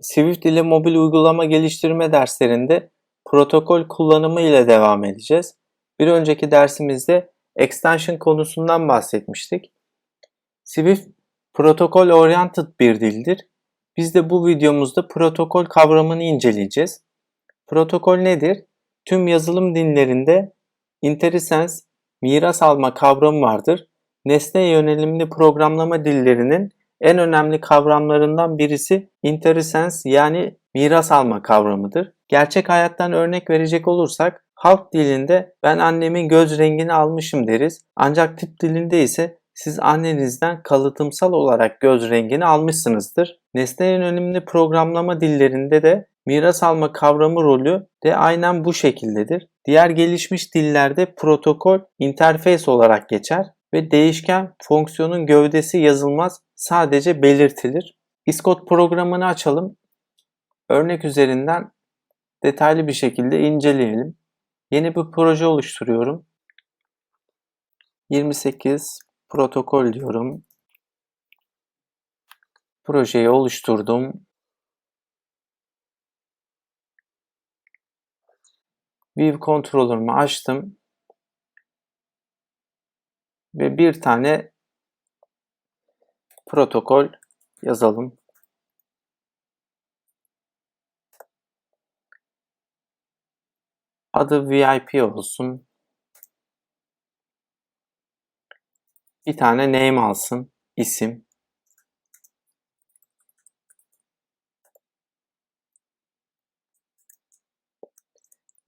Swift ile mobil uygulama geliştirme derslerinde protokol kullanımı ile devam edeceğiz. Bir önceki dersimizde extension konusundan bahsetmiştik. Swift protokol oriented bir dildir. Biz de bu videomuzda protokol kavramını inceleyeceğiz. Protokol nedir? Tüm yazılım dillerinde IntelliSense miras alma kavramı vardır. Nesne yönelimli programlama dillerinin en önemli kavramlarından birisi IntelliSense yani miras alma kavramıdır. Gerçek hayattan örnek verecek olursak halk dilinde ben annemin göz rengini almışım deriz. Ancak tip dilinde ise siz annenizden kalıtımsal olarak göz rengini almışsınızdır. Nesne yönelimli programlama dillerinde de miras alma kavramı rolü de aynen bu şekildedir. Diğer gelişmiş dillerde protokol interface olarak geçer ve değişken fonksiyonun gövdesi yazılmaz sadece belirtilir. Xcode programını açalım. Örnek üzerinden detaylı bir şekilde inceleyelim. Yeni bir proje oluşturuyorum. 28 protokol diyorum. Projeyi oluşturdum. View Controller'ımı açtım. Ve bir tane protokol yazalım. Adı VIP olsun. Bir tane name alsın. isim.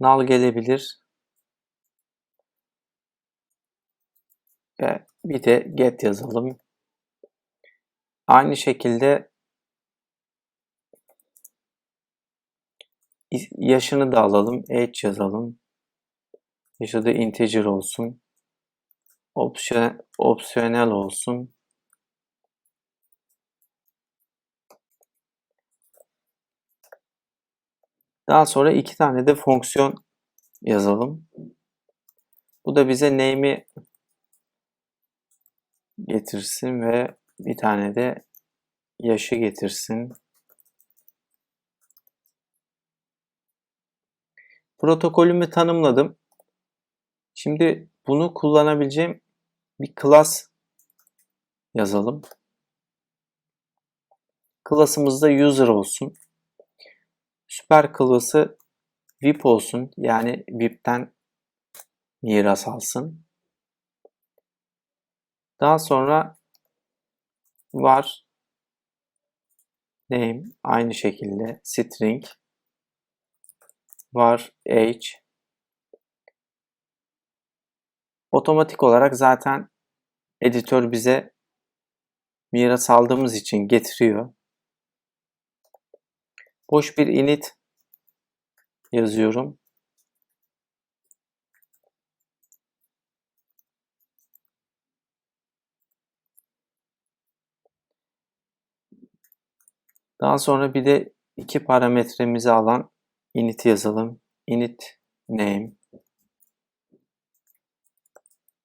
Null gelebilir. Ve bir de get yazalım. Aynı şekilde yaşını da alalım. Age yazalım. Yaşı da integer olsun. Opsiyon, opsiyonel olsun. Daha sonra iki tane de fonksiyon yazalım. Bu da bize name'i getirsin ve bir tane de yaşı getirsin. Protokolümü tanımladım. Şimdi bunu kullanabileceğim bir class yazalım. Class'ımızda user olsun. Süper class'ı VIP olsun. Yani VIP'ten miras alsın. Daha sonra var name aynı şekilde string var age otomatik olarak zaten editör bize miras aldığımız için getiriyor. Boş bir init yazıyorum. Daha sonra bir de iki parametremizi alan init yazalım. init name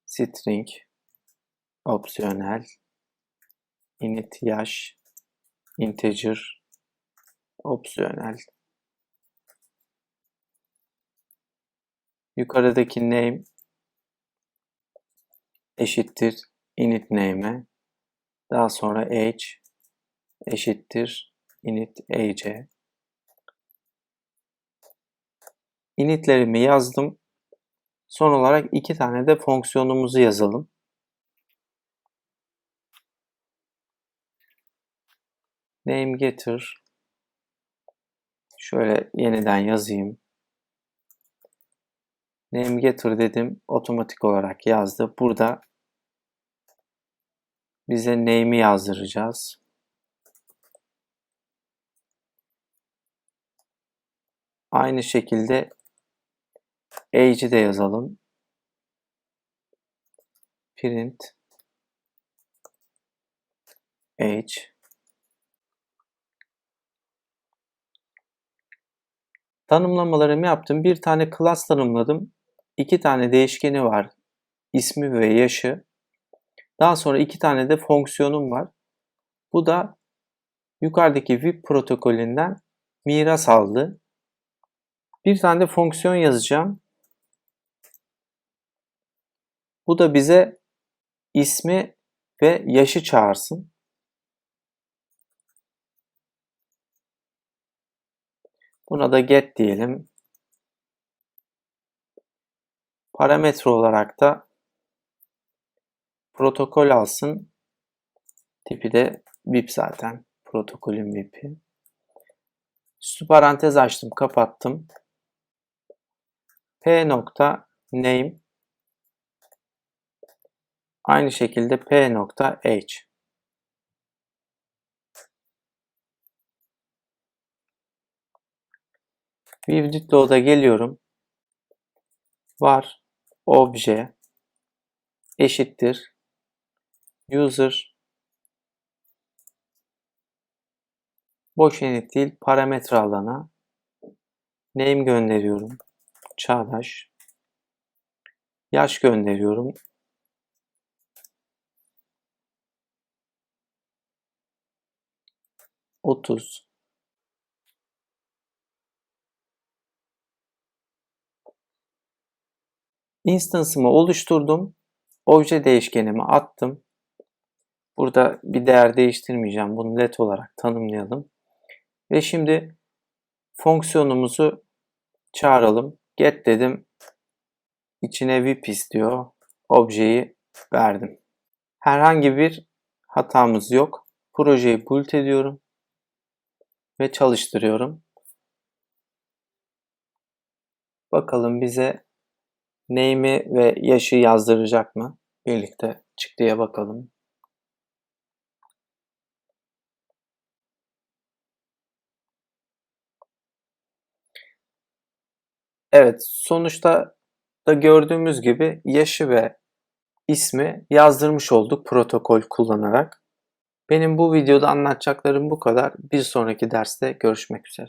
string opsiyonel init yaş integer opsiyonel yukarıdaki name eşittir init name'e daha sonra age eşittir init age initlerimi yazdım. Son olarak iki tane de fonksiyonumuzu yazalım. Name getir. Şöyle yeniden yazayım. Name getir dedim. Otomatik olarak yazdı. Burada bize name'i yazdıracağız. Aynı şekilde age'i de yazalım. Print age Tanımlamalarımı yaptım. Bir tane class tanımladım. İki tane değişkeni var. İsmi ve yaşı. Daha sonra iki tane de fonksiyonum var. Bu da yukarıdaki VIP protokolünden miras aldı. Bir tane de fonksiyon yazacağım. Bu da bize ismi ve yaşı çağırsın. Buna da get diyelim. Parametre olarak da protokol alsın. Tipi de VIP zaten. Protokolün VIP'i. Süslü parantez açtım, kapattım. P nokta name aynı şekilde P nokta H Viewed Load'a geliyorum. Var obje eşittir user boş enet değil parametre alana name gönderiyorum. Çağdaş. Yaş gönderiyorum. Otuz. Instance'ımı oluşturdum. Obje değişkenimi attım. Burada bir değer değiştirmeyeceğim. Bunu let olarak tanımlayalım. Ve şimdi fonksiyonumuzu çağıralım. Get dedim. İçine VIP istiyor. Objeyi verdim. Herhangi bir hatamız yok. Projeyi build ediyorum. Ve çalıştırıyorum. Bakalım bize name'i ve yaşı yazdıracak mı? Birlikte çıktıya bakalım. Evet, sonuçta da gördüğümüz gibi yaşı ve ismi yazdırmış olduk protokol kullanarak. Benim bu videoda anlatacaklarım bu kadar. Bir sonraki derste görüşmek üzere.